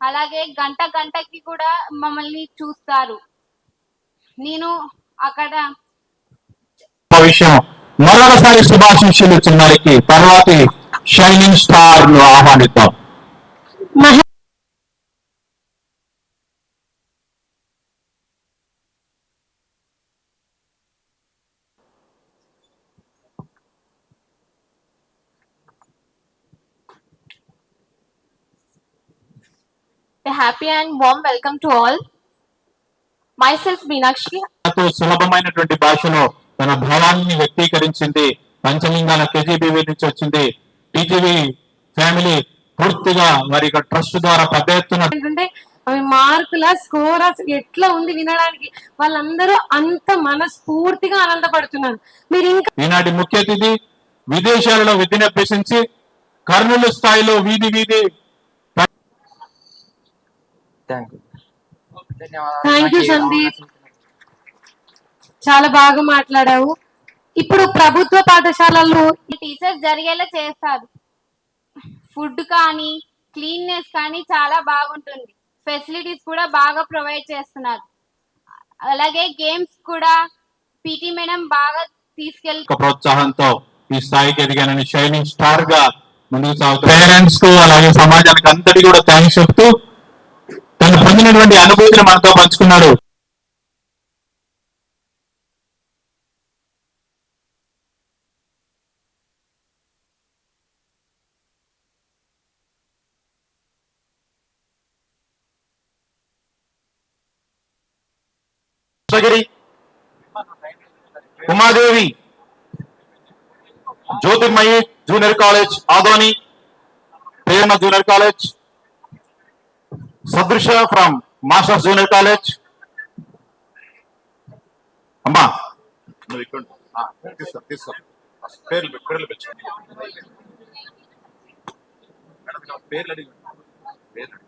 అలాగే గంట గంటకి కూడా మమ్మల్ని చూస్తారు. నేను అక్కడ విషయం మరొకసారి శుభాశిష్యులు చిన్నారికి తర్వాతి షైనింగ్ స్టార్ను ఆహ్వానిద్దాం. A happy and warm welcome to all. Myself Meenakshi. ఎంతో సులభమైనటువంటి భాషలో తన భావాన్ని వ్యక్తీకరించింది పంచలింగాల కేజీబీవీ నుంచి వచ్చింది టీజీవీ ఫ్యామిలీ పూర్తిగా వారి యొక్క ట్రస్ట్ ద్వారా పెద్ద ఎత్తున ఏంటంటే అవి మార్కుల స్కోర్ అసలు ఎట్లా ఉంది వినడానికి వాళ్ళందరూ అంత మనస్ఫూర్తిగా ఆనందపడుతున్నారు మీరు ఇంకా ఈనాటి ముఖ్య అతిథి విదేశాలలో విద్యను అభ్యసించి కర్నూలు స్థాయిలో వీధి వీధి thank you thank you Sandeep. చాలా బాగా మాట్లాడావు. ఇప్పుడు ప్రభుత్వ పాఠశాలల్లో ఈ టీచర్స్ జరిగేలా చేస్తారు ఫుడ్ కానీ క్లీన్నెస్ కానీ చాలా బాగుంటుంది. ఫెసిలిటీస్ కూడా బాగా ప్రొవైడ్ చేస్తున్నారు. అలాగే గేమ్స్ కూడా పీటీ మేడం బాగా తీసుకెళ్ యొక్క ప్రోత్సాహంతో ఈ స్థాయికి ఎదిగానని షైనింగ్ స్టార్గా ముందుకు సాగుతూ పేరెంట్స్కు అలాగే సమాజానికి అంతటి కూడా థ్యాంక్స్ చెప్తూ ఆయన పొందినటువంటి అనుభూతిని మనతో పంచుకున్నాడు. Krishnagiri Umadevi Jyothirmayi junior college Adoni Prema junior college Sadrusha from Masters junior college. అమ్మా. నువ్వు ఇక్కడ తీసుకో తీసుకో పేర్లు పేర్లు పెట్టు. మేడం, పేర్లు అడిగి పేర్లు.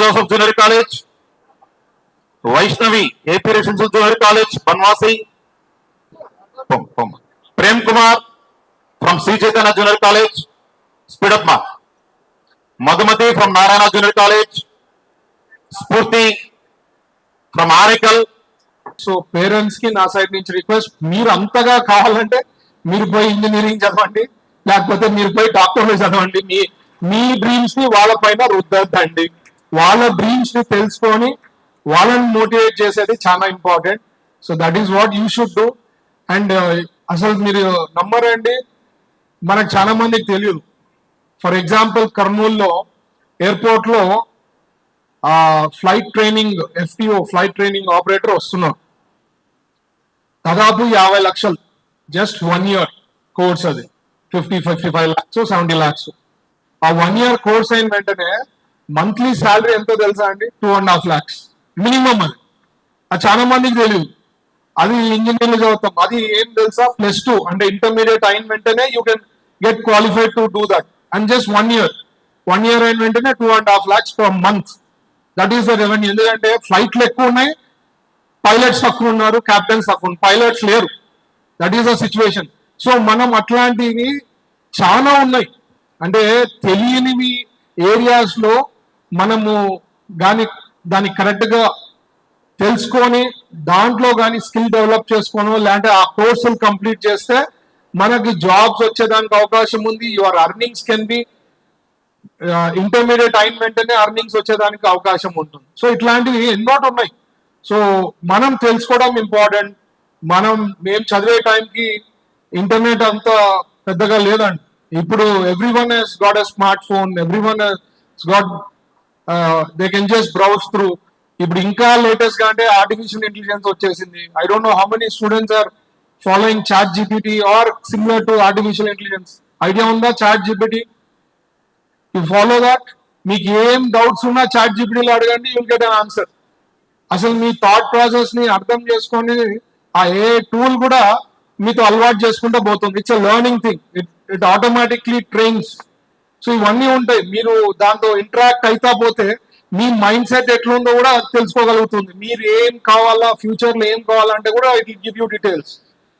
Joseph junior college. Vaishnavi AP residential junior college Banvasi. Prem Kumar from Sri Chaitanya junior college. Speed up మా. Madhumathi from Narayana junior college Spoorthi from ఆరికల్ so పేరెంట్స్కి నా సైడ్ నుంచి రిక్వెస్ట్ మీరు అంతగా కావాలంటే మీరు పోయి ఇంజనీరింగ్ చదవండి లేకపోతే మీరు పోయి డాక్టర్లు చదవండి. మీ మీ డ్రీమ్స్ని వాళ్ళ పైన రుద్దద్దండి. వాళ్ళ డ్రీమ్స్ని తెలుసుకొని వాళ్ళని మోటివేట్ చేసేది చాలా important so that is what you should do and అసలు మీరు నమ్మరండి. మనకు చాలా మందికి తెలియదు. ఫర్ ఎగ్జాంపుల్ కర్నూల్లో ఎయిర్పోర్ట్లో flight training FTO flight training operator వస్తున్నారు దాదాపు యాభై లక్షలు. జస్ట్ వన్ ఇయర్ కోర్స్ అది. Fifty fifty five lakhs seventy lakhs. ఆ వన్ ఇయర్ కోర్స్ అయిన వెంటనే మంత్లీ శాలరీ ఎంతో తెలుసా అండి? Two and half lakhs minimum అది. అది చాలా మందికి తెలియదు అది ఇంజనీర్లు చదువుతాం. అది ఏం తెలుసా? ప్లస్ టూ అంటే ఇంటర్మీడియట్ అయిన వెంటనే you can get qualified to do that. And just one year one year అయిన వెంటనే two and half lakhs per month that is the revenue ఎందుకంటే ఫ్లైట్లు ఎక్కువ ఉన్నాయి. పైలట్స్ తక్కువ ఉన్నారు. క్యాప్టెన్స్ తక్కువ ఉన్నారు. పైలట్స్ లేరు. That is the situation so మనం అట్లాంటివి చాలా ఉన్నాయి. అంటే తెలియనివి ఏరియాస్లో మనము దాని దాన్ని కరెక్ట్గా తెలుసుకొని దాంట్లో కానీ స్కిల్ డెవలప్ చేసుకోను లేదంటే ఆ కోర్సులు కంప్లీట్ చేస్తే మనకి జాబ్స్ వచ్చేదానికి అవకాశం ఉంది. Your earnings can be intermediate అయిన వెంటనే అర్నింగ్స్ వచ్చేదానికి అవకాశం ఉంటుంది. సో ఇట్లాంటివి ఎన్నో ఉన్నాయి. సో మనం తెలుసుకోవడం ఇంపార్టెంట్ మనం మేము చదివే టైంకి ఇంటర్నెట్ అంత పెద్దగా లేదండి. ఇప్పుడు every one he's got a smart phone every one he's got they can just browse through ఇప్పుడు ఇంకా లేటెస్ట్గా అంటే ఆర్టిఫిషియల్ ఇంటెలిజెన్స్ వచ్చేసింది. I don't know how many students are following chat GPT or similar to artificial intelligence idea ఉందా chat GPT you follow that మీకు ఏం doubts ఉన్నా chat జీపీటీలో అడగండి యూల్ గెట్ అన్ ఆన్సర్ అసలు మీ థాట్ ప్రాసెస్ని అర్థం చేసుకొని ఆ ఏ టూల్ కూడా మీతో అలవాటు చేసుకుంటూ పోతుంది. It's a learning thing it it automatically trains so ఇవన్నీ ఉంటాయి. మీరు దాంతో ఇంటరాక్ట్ అయితా పోతే మీ మైండ్ సెట్ ఎట్లుందో కూడా తెలుసుకోగలుగుతుంది. మీరు ఏం కావాలా ఫ్యూచర్లో ఏం కావాలంటే కూడా it give you details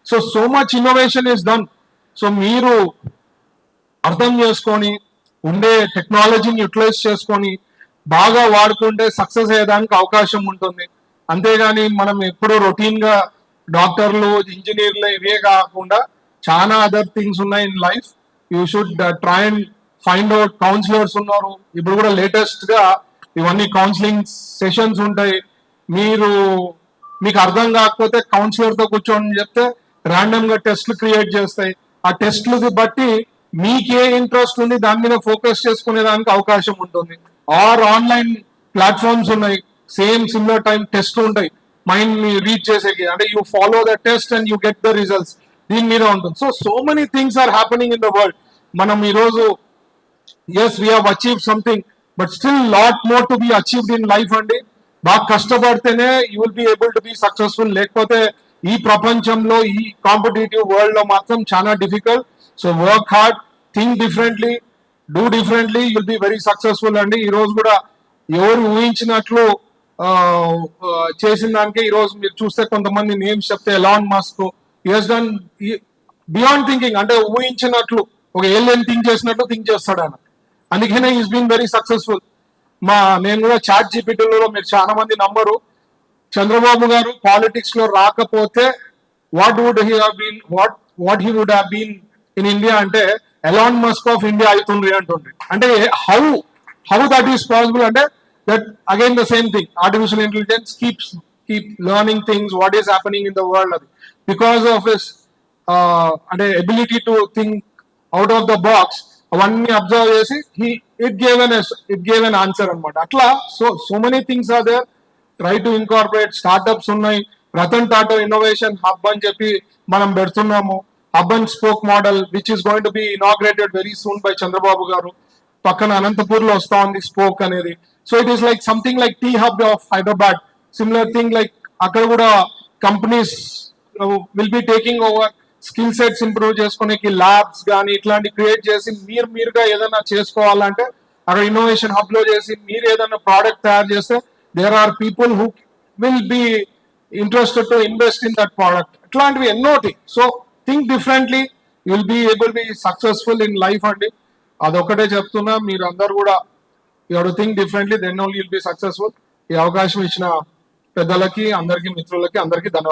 so so much innovation is done so మీరు అర్థం చేసుకొని ఉండే టెక్నాలజీని యూటిలైజ్ చేసుకొని బాగా వాడుకుంటే సక్సెస్ అయ్యేదానికి అవకాశం ఉంటుంది. అంతేగాని మనం ఎప్పుడు రొటీన్గా డాక్టర్లు ఇంజనీర్లు ఇవే కాకుండా చాలా అదర్ థింగ్స్ ఉన్నాయి in life you should try and find out counsellors ఉన్నారు. ఇప్పుడు కూడా లేటెస్ట్గా ఇవన్నీ కౌన్సిలింగ్ సెషన్స్ ఉంటాయి. మీరు మీకు అర్థం కాకపోతే కౌన్సిలర్తో కూర్చొని చెప్తే ర్యాండమ్గా టెస్ట్లు క్రియేట్ చేస్తాయి. ఆ టెస్ట్లు బట్టి మీకు ఏ ఇంట్రెస్ట్ ఉంది దాని మీద ఫోకస్ చేసుకునే దానికి అవకాశం ఉంటుంది. ఆర్ ఆన్లైన్ ప్లాట్ఫామ్స్ ఉన్నాయి. సేమ్ సిమిలర్ టైం టెస్ట్ ఉంటాయి. మైండ్ని రీచ్ చేసేకి. అంటే you follow the test and you get the results దీని మీద ఉంటుంది. So so many things are happening in the world మనం ఈ రోజు as we achieve something but still lot more to be achieved in life అండి. బాగా కష్టపడితేనే you will be able to be successful లేకపోతే ఈ ప్రపంచంలో ఈ కాంపిటేటివ్ వరల్డ్లో మాత్రం చాలా difficult so work hard think differently do differently you'll be very successful అండి ఈ రోజు కూడా ఎవరు ఊహించినట్లు చేసిన దానికే ఈ రోజు మీరు చూస్తే కొంతమంది నేమ్స్ చెప్తే Elon Musk has done beyond thinking అంటే ఊహించినట్లు ఒక ఏలియన్ థింక్ చేసినట్లు థింక్ చేస్తాడు ఆయన. అందుకనే ఈస్ బీన్ వెరీ సక్సెస్ఫుల్ మా నేను కూడా చాట్ జీపీటీలో మీరు చాలా మంది నమ్మరు. చంద్రబాబు గారు పాలిటిక్స్లో రాకపోతే what would he been what what he would been in India అంటే ఎలాన్ మస్క్ ఆఫ్ ఇండియా అవుతుంది అంటుంది అంటే how how that is possible అంటే that again the same thing artificial intelligence keeps keep learning things what is happening in the world అది. Because of his అంటే ability to think out of the box అవన్నీ observe చేసి he it gave an it gave an answer అనమాట అట్లా so so many things are there try to incorporate startups ఉన్నాయి. Ratan Tata innovation hub అని చెప్పి మనం పెడుతున్నాము. Hub and spoke model which is going to be inaugurated very soon by Chandrababu garu. పక్కన అనంతపూర్లో వస్తా ఉంది స్పోక్ అనేది. So it is like something like T hub of Hyderabad similar thing like అక్కడ కూడా companies will be taking over skill sets improve చేసుకునేకి labs కానీ ఇట్లాంటి క్రియేట్ చేసి మీరు మీరుగా ఏదైనా చేసుకోవాలంటే అక్కడ ఇన్నోవేషన్ హబ్లో చేసి మీరు ఏదైనా ప్రోడక్ట్ తయారు చేస్తే there are people who will be interested to invest in that product ఇట్లాంటివి ఎన్నోటి so think differently will be able be successful in life అండి. అదొకటే చెప్తున్నా. మీరు అందరు కూడా you think differently then only will be successful ఈ అవకాశం ఇచ్చిన పెద్దలకి అందరికీ మిత్రులకి అందరికీ ధన్యవాదాలు.